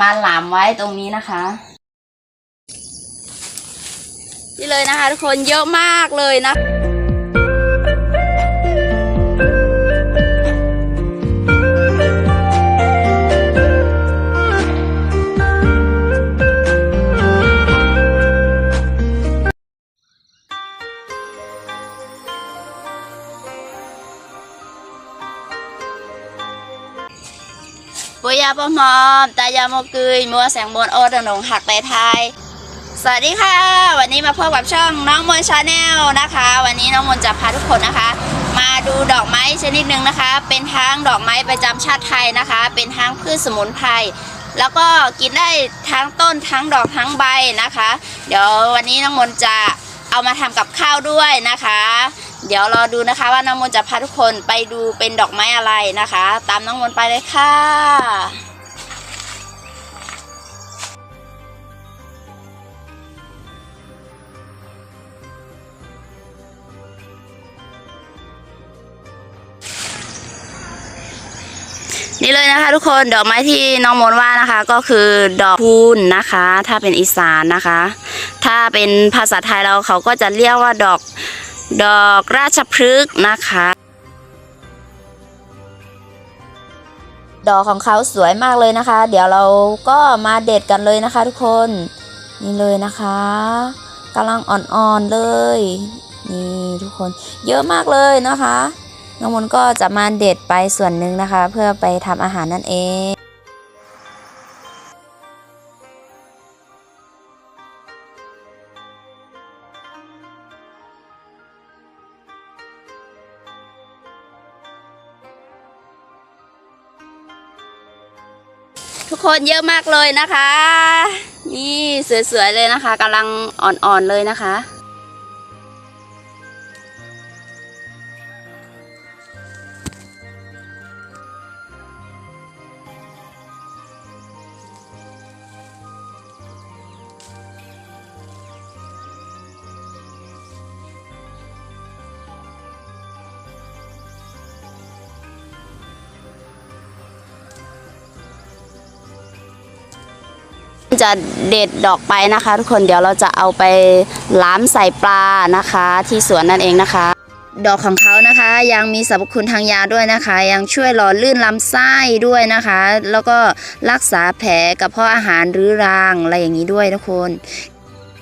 มาหลามไว้ตรงนี้นะคะ นี่เลยนะคะทุกคนเยอะมากเลยนะ ยาปะมอม ตายาโมกุยมัวแสงบนโอดหนงหักไตไทย สวัสดีค่ะ วันนี้มาพบกับช่องน้องมนชาแนลนะคะ วันนี้น้องมนจะพาทุกคนนะคะ มาดูดอกไม้ชนิดหนึ่งนะคะ เป็นทั้งดอกไม้ประจำชาติไทยนะคะ เป็นทั้งพืชสมุนไพรแล้วก็กินได้ทั้งต้นทั้งดอกทั้งใบนะคะ เดี๋ยววันนี้น้องมนจะ เอามาทำกับข้าวด้วยนะคะ เดี๋ยวรอดูนะคะว่าน้องมนจะพาทุกคนไปดูเป็นดอกไม้อะไรนะคะ ตามน้องมนไปเลยค่ะ นี่เลยนะคะทุกคนดอกไม้ที่น้องมนว่านะคะ ก็คือดอกคูณนะคะ ถ้าเป็นอีสานนะคะ ถ้าเป็นภาษาไทยเราเขาก็จะเรียกว่าดอกดอกราชพฤกษ์นะคะ ดอกของเขาสวยมากเลยนะคะ เดี๋ยวเราก็มาเด็ดกันเลยนะคะทุกคนนี่เลยนะคะกำลังอ่อนๆเลย นี่ทุกคนเยอะมากเลยนะคะ น้องมนก็จะมาเด็ดไปส่วนหนึ่งนะคะ เพื่อไปทำอาหารนั่นเองทุกคนเยอะมากเลยนะคะ นี่สวยๆเลยนะคะกำลังอ่อนๆเลยนะคะ จะเด็ดดอกไปนะคะ ทุกคนเดี๋ยวเราจะเอาไปล้ามใส่ปลานะคะ ที่สวนนั่นเองนะคะ ดอกของเขานะคะยังมีสรรพคุณทางยาด้วยนะคะ ยังช่วยหล่อลื่นลำไส้ด้วยนะคะ แล้วก็รักษาแผลกระเพาะอาหารรื้อรังอะไรอย่างนี้ด้วยทุกคน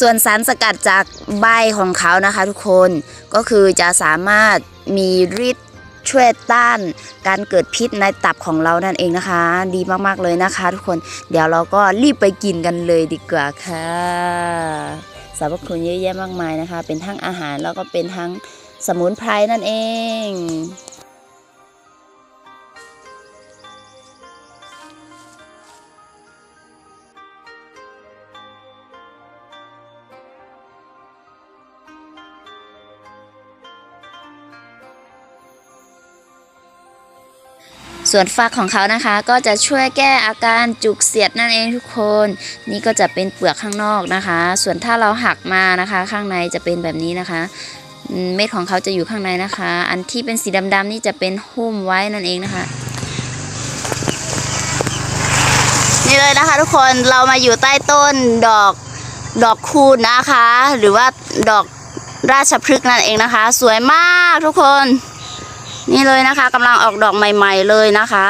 ส่วนสารสกัดจากใบของเขานะคะทุกคนก็คือจะสามารถมีฤทธิ์ ช่วยต้านการเกิดพิษในตับของเรานั่นเองนะคะ ดีมากๆเลยนะคะ ทุกคนเดี๋ยวเราก็รีบไปกินกันเลยดีกว่าค่ะสรรพคุณเยอะแยะมากมายนะคะ เป็นทั้งอาหารแล้วก็เป็นทั้งสมุนไพรนั่นเอง ส่วนฝักของเขานะคะ ก็จะช่วยแก้อาการจุกเสียดนั่นเองทุกคน นี่ก็จะเป็นเปลือกข้างนอกนะคะ ส่วนถ้าเราหักมานะคะ ข้างในจะเป็นแบบนี้นะคะ เม็ดของเขาจะอยู่ข้างในนะคะ อันที่เป็นสีดำๆนี่จะเป็นหุ้มไว้นั่นเองนะคะนี่เลยนะคะ ทุกคนเรามาอยู่ใต้ต้นดอกดอกคูณนะคะ หรือว่าดอกราชพฤกษ์นั่นเองนะคะ สวยมากทุกคน นี่เลยนะคะกำลังออกดอกใหม่ ๆเลยนะคะ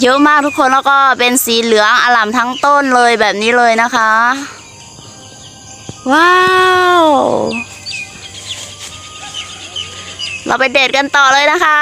เยอะมากทุกคนแล้วก็เป็นสีเหลืองอลามทั้งต้นเลยแบบนี้เลยนะคะ ว้าว เราไปเดทกันต่อเลยนะคะ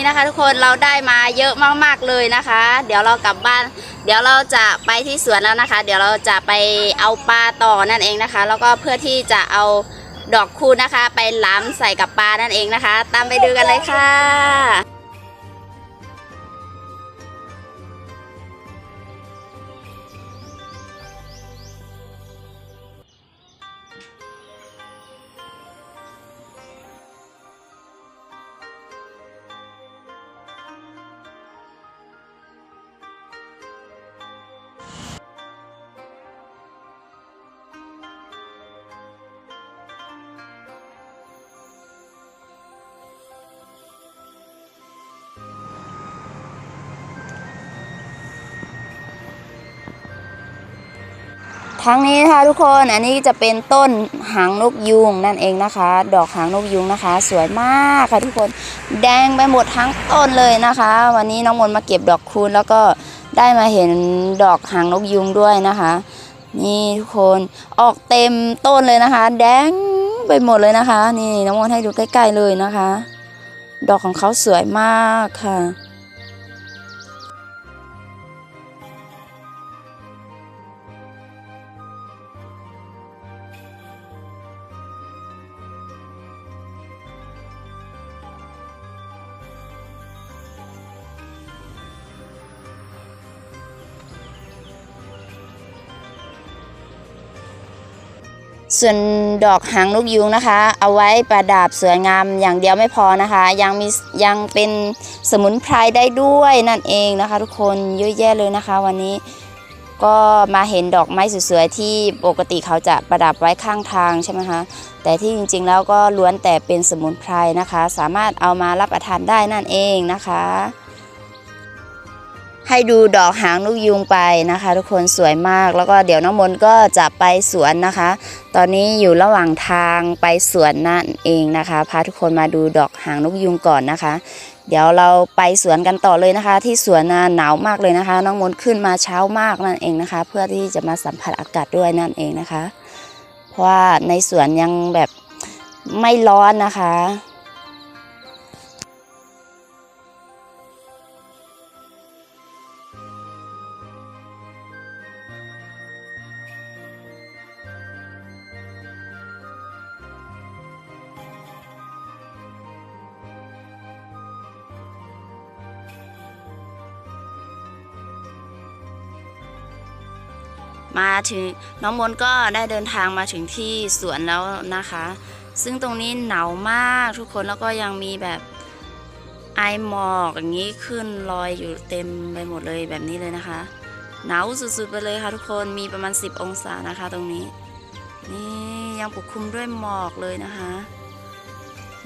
นี่นะคะ ทุกคนเราได้มาเยอะมากๆเลยนะคะ เดี๋ยวเรากลับบ้าน เดี๋ยวเราจะไปที่สวนแล้วนะคะ เดี๋ยวเราจะไปเอาปลาต่อนั่นเองนะคะ แล้วก็เพื่อที่จะเอาดอกคูนะคะ ไปล้ำใส่กับปลานั่นเองนะคะ ตามไปดูกันเลยค่ะ ทั้งนี้นะคะทุกคนอันนี้จะเป็นต้นหางนกยูงนั่นเองนะคะ ดอกหางนกยูงนะคะ สวยมากค่ะทุกคนแดงไปหมดทั้งต้นเลยนะคะ วันนี้น้องมนต์มาเก็บดอกคูณแล้วก็ได้มาเห็นดอกหางนกยูงด้วยนะคะ นี่ทุกคนออกเต็มต้นเลยนะคะ แดงไปหมดเลยนะคะ นี่น้องมนต์ให้ดูใกล้ ๆเลยนะคะ ดอกของเขาสวยมากค่ะ ส่วนดอกหางนกยูงนะคะ เอาไว้ประดับสวยงามอย่างเดียวไม่พอนะคะ ยังมียังเป็นสมุนไพรได้ด้วยนั่นเองนะคะ ทุกคนเยอะแยะเลยนะคะ วันนี้ก็มาเห็นดอกไม้สวยๆที่ปกติเขาจะประดับไว้ข้างทางใช่ไหมคะแต่ที่จริงๆแล้วก็ล้วนแต่เป็นสมุนไพรนะคะ สามารถเอามารับประทานได้นั่นเองนะคะ ให้ดูดอกหางนกยูงไปนะคะ ทุกคนสวยมากแล้วก็เดี๋ยวน้องมนก็จะไปสวนนะคะ ตอนนี้อยู่ระหว่างทางไปสวนนั่นเองนะคะ พาทุกคนมาดูดอกหางนกยูงก่อนนะคะ เดี๋ยวเราไปสวนกันต่อเลยนะคะ ที่สวนน่ะหนาวมากเลยนะคะ น้องมนขึ้นมาเช้ามากนั่นเองนะคะ เพื่อที่จะมาสัมผัสอากาศด้วยนั่นเองนะคะ เพราะว่าในสวนยังแบบไม่ร้อนนะคะ มาถึงน้องมนก็ได้เดินทางมาถึงที่สวนแล้วนะคะ ซึ่งตรงนี้หนาวมากทุกคนแล้วก็ยังมีแบบไอหมอกอย่างนี้ขึ้นลอยอยู่เต็มไปหมดเลยแบบนี้เลยนะคะ หนาวสุดๆไปเลยค่ะทุกคนมีประมาณ 10 องศานะคะตรงนี้ นี่ยังปกคลุมด้วยหมอกเลยนะคะ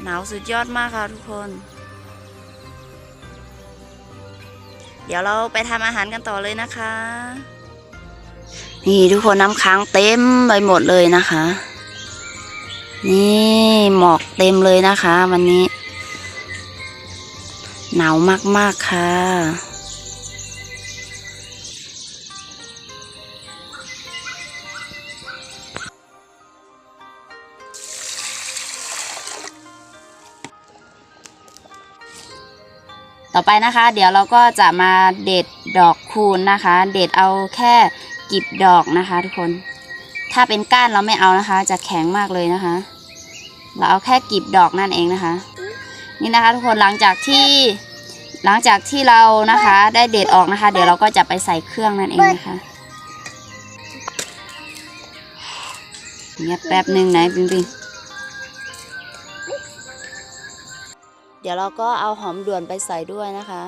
หนาวสุดยอดมากค่ะทุกคน เดี๋ยวเราไปทำอาหารกันต่อเลยนะคะ นี่ทุกคนน้ำค้างเต็มไปหมดเลยนะคะ นี่หมอกเต็มเลยนะคะ วันนี้ หนาวมากๆค่ะต่อไปนะคะ เดี๋ยวเราก็จะมาเด็ดดอกคูณนะคะ เด็ดเอาแค่ กิบดอกนะคะ ทุกคน ถ้าเป็นก้านเราไม่เอานะคะ จะแข็งมากเลยนะคะ เราเอาแค่กิบดอกนั่นเองนะคะ นี่นะคะ ทุกคนหลังจากที่หลังจากที่เรานะคะ ได้เด็ดออกนะคะ เดี๋ยวเราก็จะไปใส่เครื่องนั่นเองนะคะเงียบแป๊บหนึ่งไหนปิงปิงเดี๋ยวเราก็เอาหอมด่วนไปใส่ด้วยนะคะ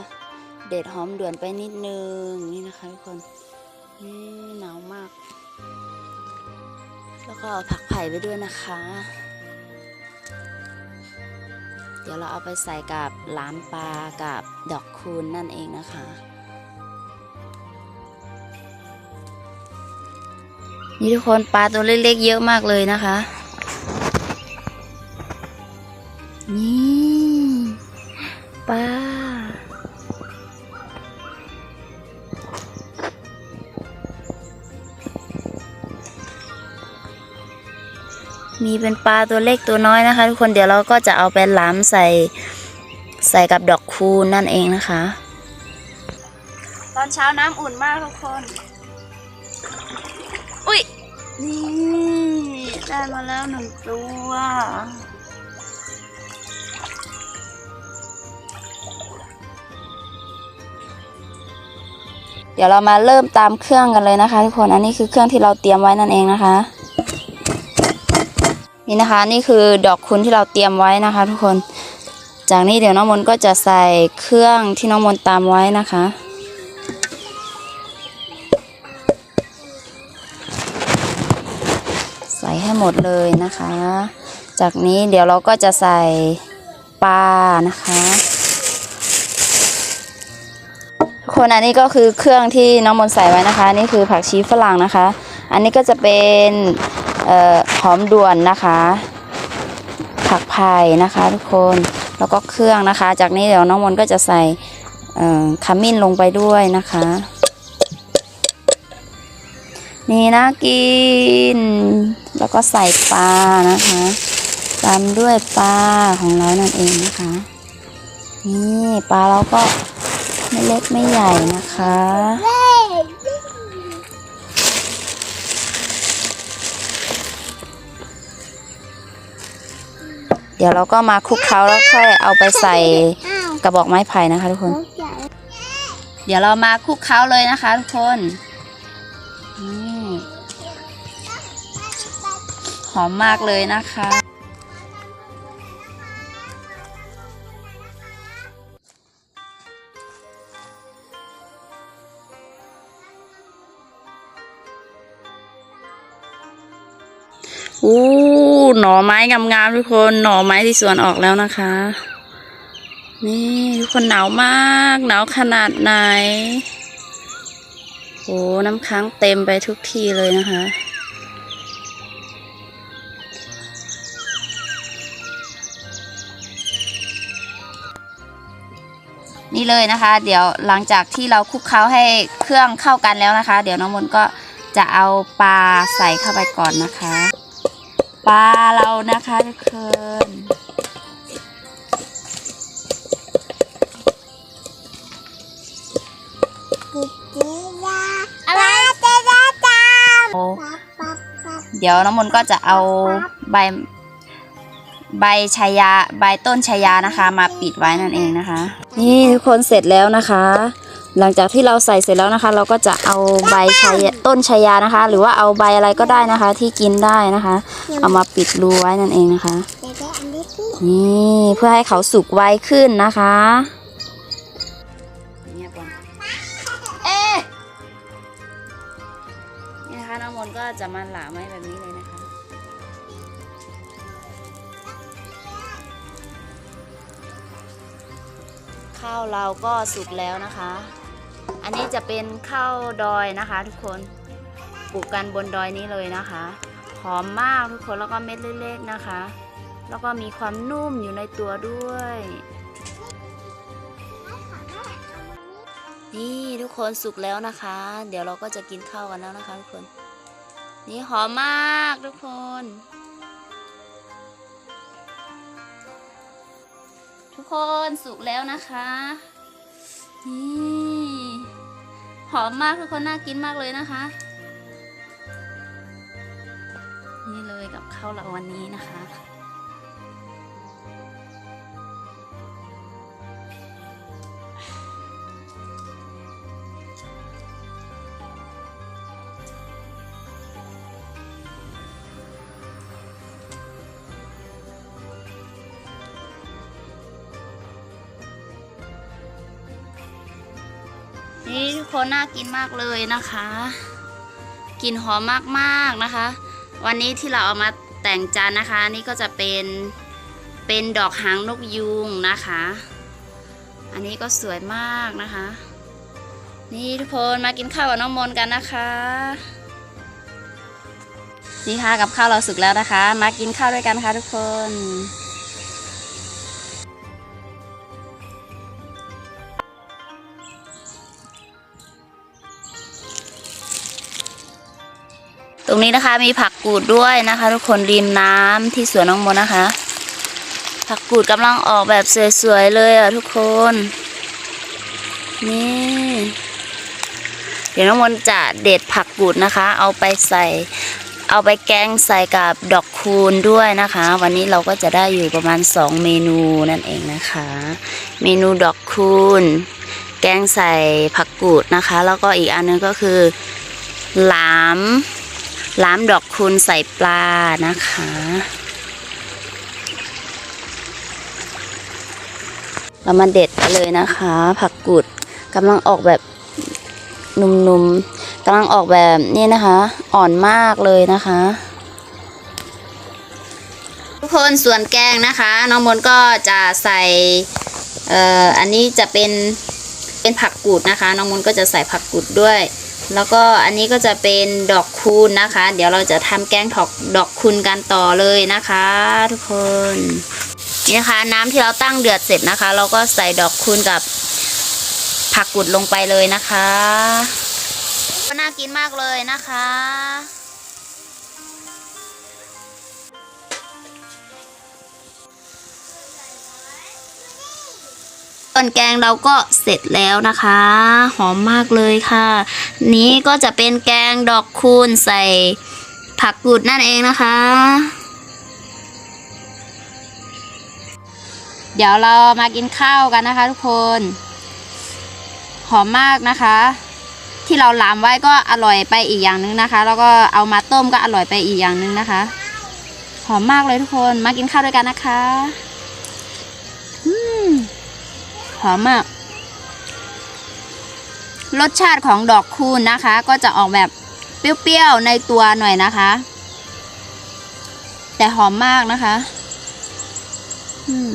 เด็ดหอมด่วนไปนิดนึงนี่นะคะทุกคน นี่หนาวมาก แล้วก็เอาผักไผ่ไปด้วยนะคะ เดี๋ยวเราเอาไปใส่กับหลามปลากับดอกคูณนั่นเองนะคะนี่ทุกคนปลาตัวเล็กๆเยอะมากเลยนะคะ นี่ปลา มีเป็นปลาตัวเล็กตัวน้อยนะคะ ทุกคนเดี๋ยวเราก็จะเอาไปล้ำใส่ใส่กับดอกคูณนั่นเองนะคะ ตอนเช้าน้ำอุ่นมากทุกคน อุ้ยนี่ได้มาแล้วหนึ่งตัวเดี๋ยวเรามาเริ่มตามเครื่องกันเลยนะคะ ทุกคน อันนี้คือเครื่องที่เราเตรียมไว้นั่นเองนะคะ นี่นะคะนี่คือดอกคุณที่เราเตรียมไว้นะคะ ทุกคน จากนี้เดี๋ยวน้องมนก็จะใส่เครื่องที่น้องมนตามไว้นะคะ ใส่ให้หมดเลยนะคะ จากนี้เดี๋ยวเราก็จะใส่ปลานะคะทุกคนอันนี้ก็คือเครื่องที่น้องมนใส่ไว้นะคะ นี่คือผักชีฝรั่งนะคะ อันนี้ก็จะเป็น หอมด่วนนะคะ ผักไผ่นะคะ ทุกคนแล้วก็เครื่องนะคะ จากนี้เดี๋ยวน้องมนก็จะใส่ขมิ้นลงไปด้วยนะคะ นี่นะกิน แล้วก็ใส่ปลานะคะตามด้วยปลาของเรานั่นเองนะคะ นี่ปลาเราก็ไม่เล็กไม่ใหญ่นะคะ เดี๋ยวเราก็มาคลุกเคล้าแล้วค่อยเอาไปใส่กระบอกไม้ไผ่นะคะ ทุกคน เดี๋ยวเรามาคลุกเคล้าเลยนะคะ ทุกคนหอมมากเลยนะคะอู้ หน่อไม้งามๆทุกคนหน่อไม้ที่สวนออกแล้วนะคะ นี่ทุกคนหนาวมากหนาวขนาดไหนโอ้น้ำค้างเต็มไปทุกทีเลยนะคะ นี่เลยนะคะ เดี๋ยวหลังจากที่เราคลุกเคล้าให้เครื่องเข้ากันแล้วนะคะ เดี๋ยวน้องมนต์ก็จะเอาปลาใส่เข้าไปก่อนนะคะ ปลาเรานะคะทุกคนอะไรจะได้ตามโอ้เดี๋ยวน้องมนต์ก็จะเอาใบใบชายาใบต้นชายานะคะ มาปิดไว้นั่นเองนะคะ นี่ทุกคนเสร็จแล้วนะคะ หลังจากที่เราใส่เสร็จแล้วนะคะ เราก็จะเอาใบชายต้นชายานะคะ หรือว่าเอาใบอะไรก็ได้นะคะ ที่กินได้นะคะ เอามาปิดรูไว้นั่นเองนะคะ นี่เพื่อให้เขาสุกไวขึ้นนะคะเอ๊นี่นะคะน้องมนก็จะมาหลาไม้แบบนี้เลยนะคะข้าวเราก็สุกแล้วนะคะ อันนี้จะเป็นข้าวดอยนะคะ ทุกคนปลูกกันบนดอยนี้เลยนะคะหอมมากทุกคนแล้วก็เม็ดเล็กๆนะคะ แล้วก็มีความนุ่มอยู่ในตัวด้วย นี่ทุกคนสุกแล้วนะคะ เดี๋ยวเราก็จะกินข้าวกันแล้วนะคะ ทุกคน นี่หอมมากทุกคนทุกคนสุกแล้วนะคะ นี่ หอมมากทุกคนน่ากินมากเลยนะคะ นี่เลยกับข้าวเราวันนี้นะคะ คนน่ากินมากเลยนะคะ กลิ่นหอมมากๆนะคะ วันนี้ที่เราเอามาแต่งจานนะคะ นี่ก็จะเป็นเป็นดอกหางนกยูงนะคะ อันนี้ก็สวยมากนะคะ นี่ทุกคนมากินข้าวกับน้องมนกันนะคะนี่ค่ะกับข้าวเราสุกแล้วนะคะ มากินข้าวด้วยกันค่ะทุกคน นี้นะคะ มีผักกูดด้วยนะคะ ทุกคนริมน้ำที่สวนน้องมนนะคะ ผักกูดกำลังออกแบบสวยๆเลยอะทุกคน นี่ เดี๋ยวน้องมนจะเด็ดผักกูดนะคะ เอาไปใส่ เอาไปแกงใส่กับดอกคูณด้วยนะคะ วันนี้เราก็จะได้อยู่ประมาณ 2 เมนูนั่นเองนะคะ เมนูดอกคูณแกงใส่ผักกูดนะคะ แล้วก็อีกอันนึงก็คือหลาม ลามดอกคูณใส่ปลานะคะ เรามาเด็ดกันเลยนะคะ ผักกูดกำลังออกแบบนุ่มๆกำลังออกแบบนี่นะคะ อ่อนมากเลยนะคะ ทุกคนส่วนแกงนะคะ น้องมนก็จะใส่เอ่ออันนี้จะเป็นเป็นผักกูดนะคะ น้องมนก็จะใส่ผักกูดด้วย แล้วก็อันนี้ก็จะเป็นดอกคูณนะคะ เดี๋ยวเราจะทำแกงถอกดอกคูณกันต่อเลยนะคะ ทุกคนนี่นะคะ น้ำที่เราตั้งเดือดเสร็จนะคะ เราก็ใส่ดอกคูณกับผักกุดลงไปเลยนะคะก็น่ากินมากเลยนะคะ ส่วนแกงเราก็เสร็จแล้วนะคะ หอมมากเลยค่ะ นี้ก็จะเป็นแกงดอกคูณใส่ผักกุดนั่นเองนะคะ เดี๋ยวเรามากินข้าวกันนะคะ ทุกคน หอมมากนะคะ ที่เราหลามไว้ก็อร่อยไปอีกอย่างหนึงนะคะ แล้วก็เอามาต้มก็อร่อยไปอีกอย่างหนึงนะคะ หอมมากเลยทุกคนมากินข้าวด้วยกันนะคะ หอมมาก รสชาติของดอกคูณนะคะ ก็จะออกแบบเปรี้ยวๆในตัวหน่อยนะคะ แต่หอมมากนะคะ อืม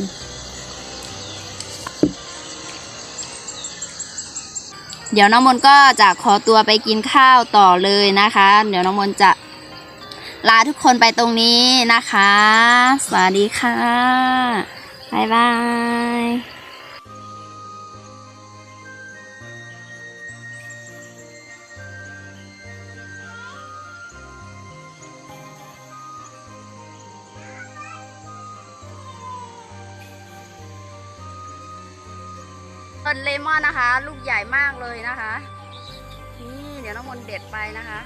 เดี๋ยวน้องมนก็จะขอตัวไปกินข้าวต่อเลยนะคะ เดี๋ยวน้องมนจะลาทุกคนไปตรงนี้นะคะ สวัสดีค่ะ บ๊ายบาย ร์เลมอนนะคะ ลูกใหญ่มากเลยนะคะ นี่เดี๋ยวน้องมนเด็ดไปนะคะ